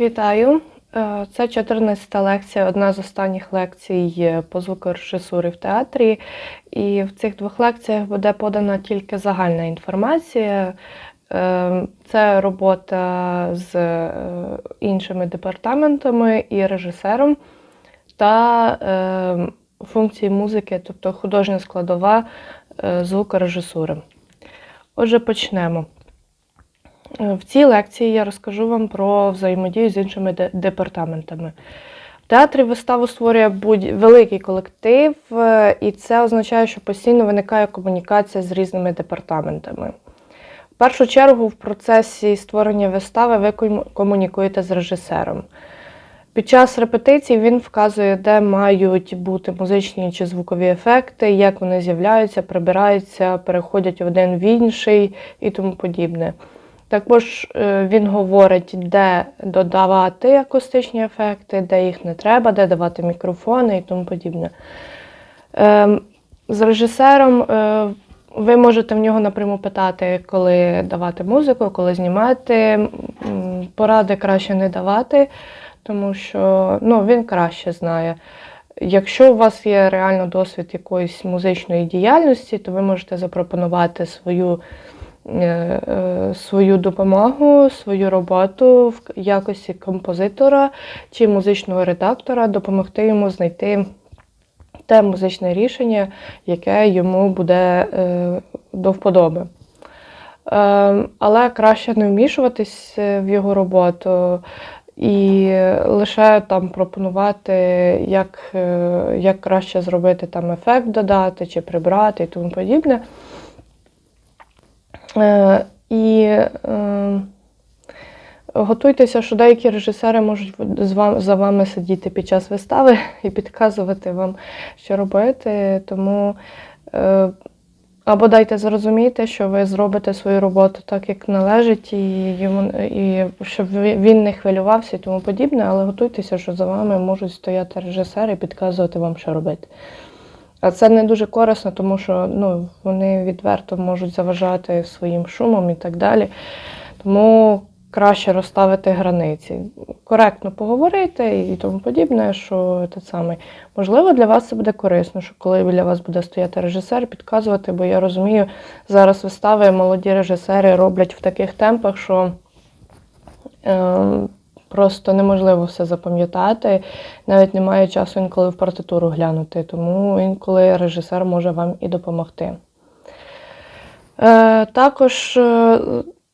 Вітаю! Е, Це 14-та лекція, одна з останніх лекцій по звукорежисурі в театрі. І в цих двох лекціях буде подана тільки загальна інформація. Е, Це робота з е, іншими департаментами і режисером та е, функції музики, тобто художня складова е, звукорежисури. Отже, почнемо. Е, В цій лекції я розкажу вам про взаємодію з іншими департаментами. В театрі виставу створює великий колектив, е, і це означає, що постійно виникає комунікація з різними департаментами. В першу чергу, в процесі створення вистави ви комунікуєте з режисером. Під час репетицій він вказує, де мають бути музичні чи звукові ефекти, як вони з'являються, прибираються, переходять один в інший і тому подібне. Також е, він говорить, де додавати акустичні ефекти, де їх не треба, де давати мікрофони і тому подібне. Ем, З режисером е, ви можете в нього напряму питати, коли давати музику, коли знімати. Поради краще не давати, тому що ну, він краще знає. Якщо у вас є реально досвід якоїсь музичної діяльності, то ви можете запропонувати свою свою допомогу, свою роботу в якості композитора чи музичного редактора, допомогти йому знайти те музичне рішення, яке йому буде е, до вподоби. Е, але краще не вмішуватись е, в його роботу і лише там пропонувати, як, е, як краще зробити там ефект додати чи прибрати і тому подібне. Е, І е, готуйтеся, що деякі режисери можуть за вами сидіти під час вистави і підказувати вам, що робити. Тому е, або дайте зрозуміти, що ви зробите свою роботу так, як належить, і, йому, і щоб він не хвилювався і тому подібне, але готуйтеся, що за вами можуть стояти режисери і підказувати вам, що робити. Це не дуже корисно, тому що ну, вони відверто можуть заважати своїм шумом і так далі. Тому краще розставити границі. Коректно поговорити і тому подібне, що те саме. Можливо, для вас це буде корисно, що коли біля вас буде стояти режисер, підказувати, бо я розумію, зараз вистави молоді режисери роблять в таких темпах, що е, просто неможливо все запам'ятати. Навіть немає часу інколи в партитуру глянути, тому інколи режисер може вам і допомогти. Е, також е,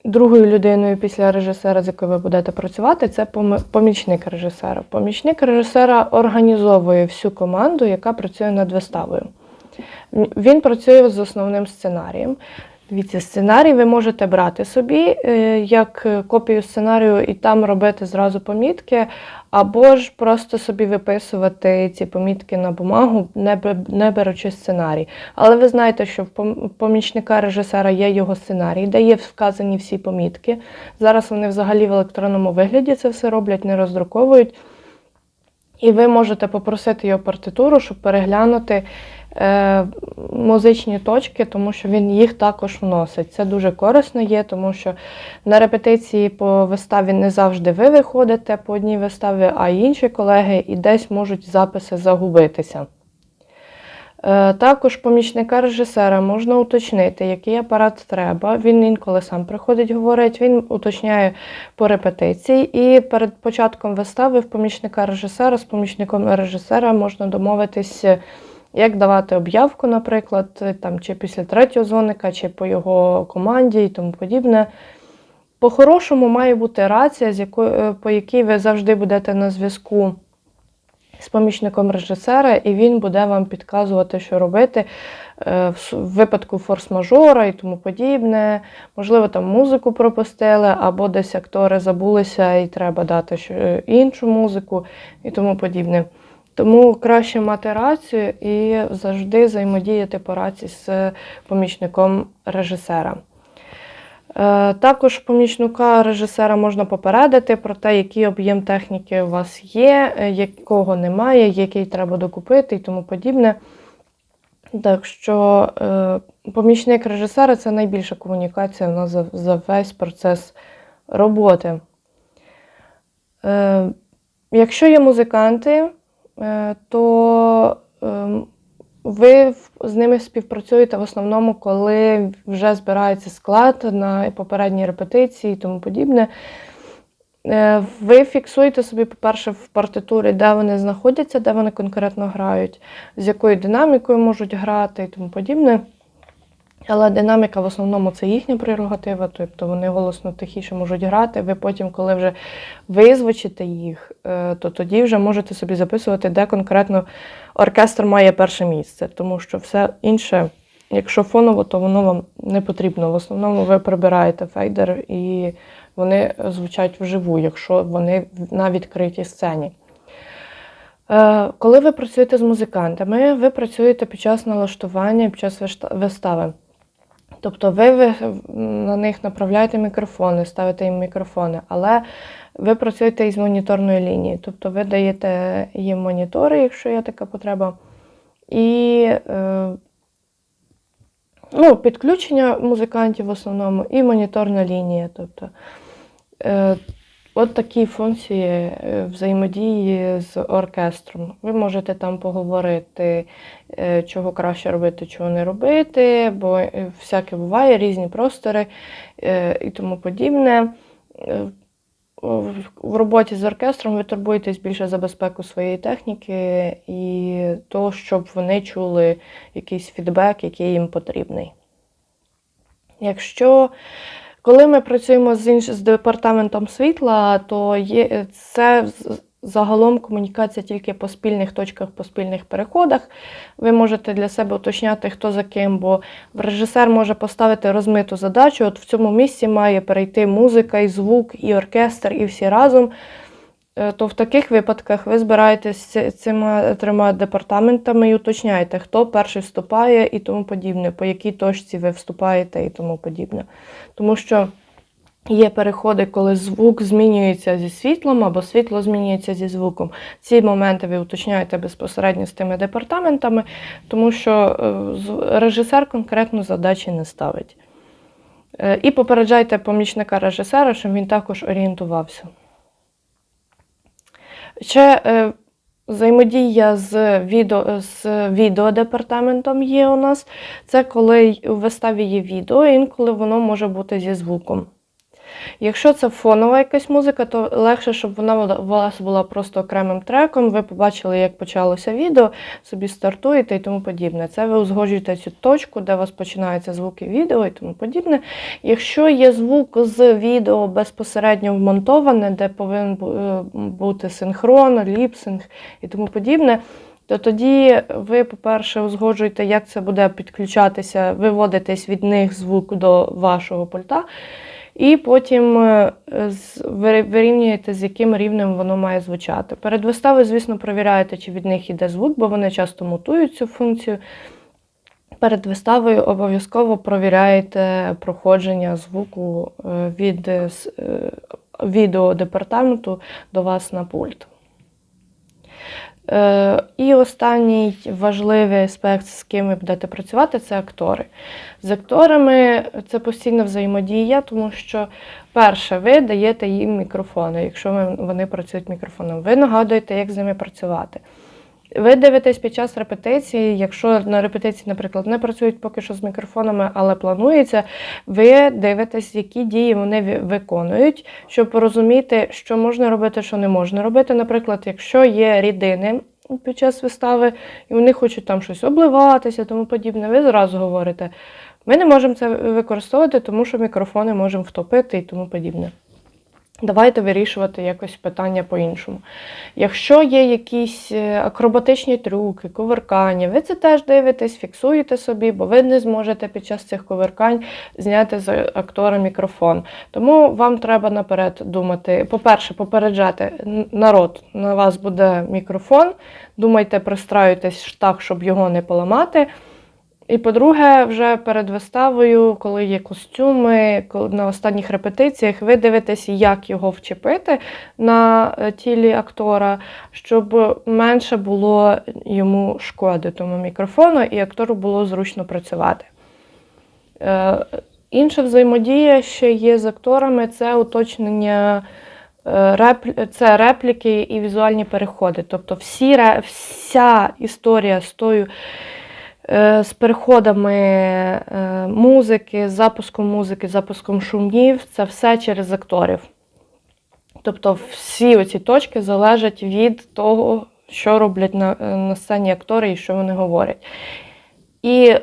другою людиною після режисера, з якою ви будете працювати, це помічник режисера. Помічник режисера організовує всю команду, яка працює над виставою. Він працює з основним сценарієм. Дивіться, сценарій ви можете брати собі е, як е, копію сценарію і там робити зразу помітки, або ж просто собі виписувати ці помітки на бумагу, не беручи сценарій. Але ви знаєте, що в помічника режисера є його сценарій, де є вказані всі помітки. Зараз вони взагалі в електронному вигляді це все роблять, не роздруковують. І ви можете попросити його партитуру, щоб переглянути музичні точки, тому що він їх також вносить. Це дуже корисно є, тому що на репетиції по виставі не завжди ви виходите по одній виставі, а інші колеги, і десь можуть записи загубитися. Е, Також помічника режисера можна уточнити, який апарат треба. Він інколи сам приходить, говорить, він уточняє по репетиції. І перед початком вистави в помічника режисера з помічником режисера можна домовитись, е, як давати об'явку, наприклад, там, чи після третього дзвоника, чи по його команді і тому подібне. По-хорошому має бути рація, з якою, е, по якій ви завжди будете на зв'язку з помічником режисера, і він буде вам підказувати, що робити е, в випадку форс-мажора і тому подібне. Можливо, там музику пропустили, або десь актори забулися і треба дати е, іншу музику і тому подібне. Тому краще мати рацію і завжди взаємодіяти по рації з помічником режисера. Е, Також помічника режисера можна попередити про те, який об'єм техніки у вас є, е, якого немає, який треба докупити і тому подібне. Так що е, помічник режисера це найбільша комунікація в нас за, весь процес роботи. Якщо є музиканти, то е, ви з ними співпрацюєте в основному, коли вже збирається склад на попередні репетиції і тому подібне. Е, Ви фіксуєте собі, по-перше, в партитурі, де вони знаходяться, де вони конкретно грають, з якою динамікою можуть грати і тому подібне. Але динаміка в основному це їхня прерогатива, тобто вони голосно тихіше можуть грати. Ви потім, коли вже визвучите їх, е, то тоді вже можете собі записувати, де конкретно оркестр має перше місце. Тому що все інше, якщо фоново, то воно вам не потрібно. В основному ви прибираєте фейдер і вони звучать вживу, якщо вони на відкритій сцені. Е, Коли ви працюєте з музикантами, ви працюєте під час налаштування, під час вистави. Тобто ви, на них направляєте мікрофони, ставите їм мікрофони, але ви працюєте із моніторної лінії. Тобто ви даєте їм монітори, якщо є така потреба, і е, ну, підключення музикантів в основному, і моніторна лінія. Тобто, е, От такі функції е, взаємодії з оркестром. Ви можете там поговорити, е, чого краще робити, чого не робити, бо е, всяке буває, різні простори і тому подібне. В роботі з оркестром ви турбуєтесь більше за безпеку своєї техніки і того, щоб вони чули якийсь фідбек, який їм потрібний. Якщо коли ми працюємо з інш... з департаментом світла, то є це загалом комунікація тільки по спільних точках, по спільних переходах. Ви можете для себе уточняти, хто за ким, бо режисер може поставити розмиту задачу. От в цьому місці має перейти музика, і звук, і оркестр, і всі разом. Е, То в таких випадках ви збираєтесь з цими трьома департаментами і уточняєте, хто перший вступає і тому подібне, по якій точці ви вступаєте і тому подібне. Тому що є переходи, коли звук змінюється зі світлом або світло змінюється зі звуком. Ці моменти ви уточняєте безпосередньо з тими департаментами, тому що е, режисер конкретно задачі не ставить. Е, І попереджайте помічника режисера, щоб він також орієнтувався. Ще е, взаємодія з відео, з відеодепартаментом є у нас. Це коли у виставі є відео, інколи воно може бути зі звуком. Якщо це фонова якась музика, то легше, щоб вона у вас була просто окремим треком. Ви побачили, як почалося відео, собі стартуєте і тому подібне. Це ви узгоджуєте цю точку, де у вас починаються звуки відео і тому подібне. Якщо є звук з відео безпосередньо вмонтоване, де повинен е, бути синхрон, ліпсинг і тому подібне. То тоді ви, по-перше, узгоджуєте, як це буде підключатися, виводитись від них звук до вашого пульта, і потім е, вирівнюєте, з яким рівнем воно має звучати. Перед виставою, звісно, перевіряєте, чи від них йде звук, бо вони часто мутують цю функцію. Перед виставою обов'язково провіряєте проходження звуку е, від е, відеодепартаменту до вас на пульт. Е, І останній важливий аспект, з ким ви будете працювати, це актори. З акторами це постійна взаємодія, тому що, перше, ви даєте їм мікрофони, якщо вони працюють мікрофоном. Ви нагадуєте, як з ними працювати. Ви дивитесь під час репетиції, якщо на репетиції, наприклад, не працюють поки що з мікрофонами, але планується, ви дивитесь, які дії вони виконують, щоб розуміти, що можна робити, що не можна робити. Наприклад, якщо є рідини під час вистави, і вони хочуть там щось обливатися, тому подібне, ви зразу говорите, ми не можемо це використовувати, тому що мікрофони можемо втопити і тому подібне. Давайте вирішувати якось питання по-іншому. Якщо є якісь е, акробатичні трюки, кувиркання, ви це теж дивитесь, фіксуєте собі, бо ви не зможете під час цих кувиркань зняти з актора мікрофон. Тому вам треба наперед думати, по-перше, попереджати народ, на вас буде мікрофон, думайте, пристраюйтесь так, щоб його не поламати. І по-друге, вже перед виставою, коли є костюми, на останніх репетиціях, ви дивитесь, як його вчепити на е, тілі актора, щоб менше було йому шкоди тому мікрофону, і актору було зручно працювати. Е, Інша взаємодія ще є з акторами це уточнення Е, Це репліки і візуальні переходи. Тобто всі, вся історія з тою, з переходами е, музики, з запуском музики, запуском шумів, це все через акторів. Тобто всі оці точки залежать від того, що роблять на, е, на сцені актори і що вони говорять. І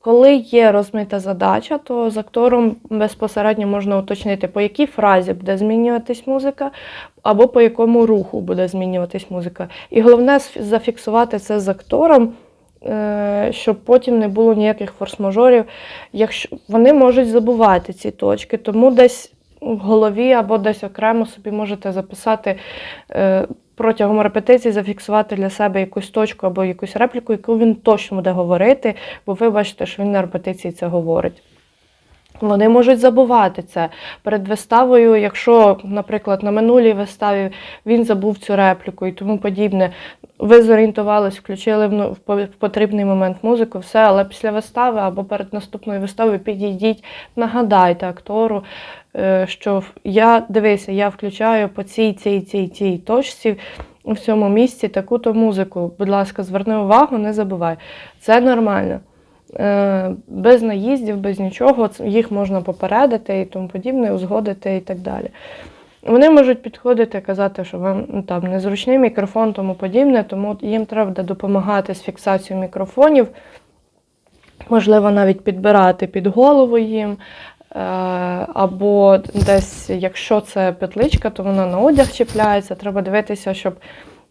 коли є розмита задача, то з актором безпосередньо можна уточнити, по якій фразі буде змінюватись музика, або по якому руху буде змінюватись музика. І головне зафіксувати це з актором, е, щоб потім не було ніяких форс-мажорів. Якщо вони можуть забувати ці точки, тому десь в голові або десь окремо собі можете записати е, протягом репетиції, зафіксувати для себе якусь точку або якусь репліку, яку він точно буде говорити, бо ви бачите, що він на репетиції це говорить. Вони можуть забувати це перед виставою, якщо, наприклад, на минулій виставі він забув цю репліку і тому подібне. Ви зорієнтувались, включили в ну- потрібний момент музику, все, але після вистави або перед наступною виставою підійдіть, нагадайте актору, е, що я дивися, я включаю по цій, цій, цій, цій точці в цьому місці таку-то музику. Будь ласка, зверни увагу, не забувай. Це нормально. Е, Без наїздів, без нічого, їх можна попередити і тому подібне, узгодити і так далі. Вони можуть підходити, казати, що вам ну, там незручний мікрофон, тому подібне, тому їм треба допомагати з фіксацією мікрофонів, можливо, навіть підбирати під голову їм. Е, Або десь, якщо це петличка, то вона на одяг чіпляється. Треба дивитися, щоб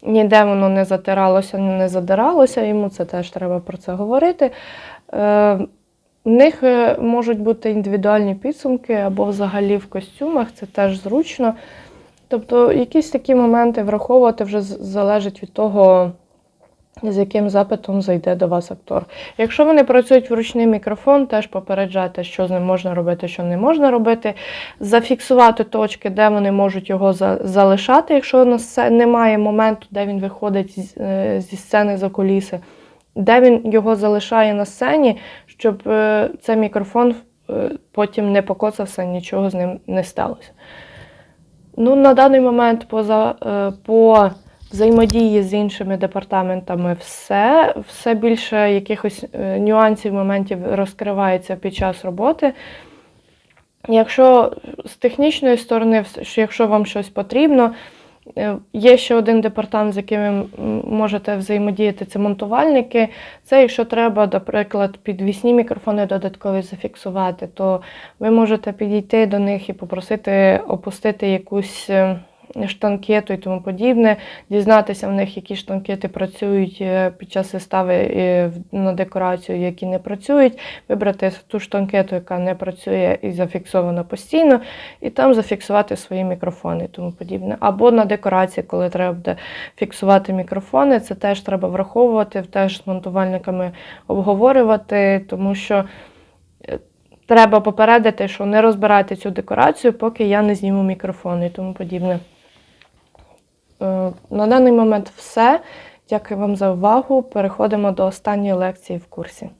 ніде воно не затиралося, не задиралося. Йому це теж треба про це говорити. Е, В них е, можуть бути індивідуальні підсумки або взагалі в костюмах, це теж зручно. Тобто якісь такі моменти враховувати вже залежить від того, з яким запитом зайде до вас актор. Якщо вони працюють в ручний мікрофон, теж попереджати, що з ним можна робити, що не можна робити. Зафіксувати точки, де вони можуть його за- залишати, якщо немає моменту, де він виходить е, зі сцени за куліси, де він його залишає на сцені, щоб е, цей мікрофон е, потім не покоцався, нічого з ним не сталося. Ну, на даний момент поза, е, по взаємодії з іншими департаментами все. Все більше якихось нюансів, моментів розкривається під час роботи. Якщо з технічної сторони, якщо вам щось потрібно, є ще один департамент, з яким ви можете взаємодіяти, це монтувальники. Це якщо треба, наприклад, підвісні мікрофони додаткові зафіксувати, то ви можете підійти до них і попросити опустити якусь е, штанкету і тому подібне, дізнатися в них, які штанкети працюють е, під час вистави е, на декорацію, які не працюють, вибрати ту штанкету, яка не працює і зафіксована постійно, і там зафіксувати свої мікрофони і тому подібне. Або на декорації, коли треба буде фіксувати мікрофони, це теж треба враховувати, теж з монтувальниками обговорювати, тому що е, треба попередити, що не розбирайте цю декорацію, поки я не зніму мікрофон і тому подібне. Е, На даний момент все. Дякую вам за увагу. Переходимо до останньої лекції в курсі.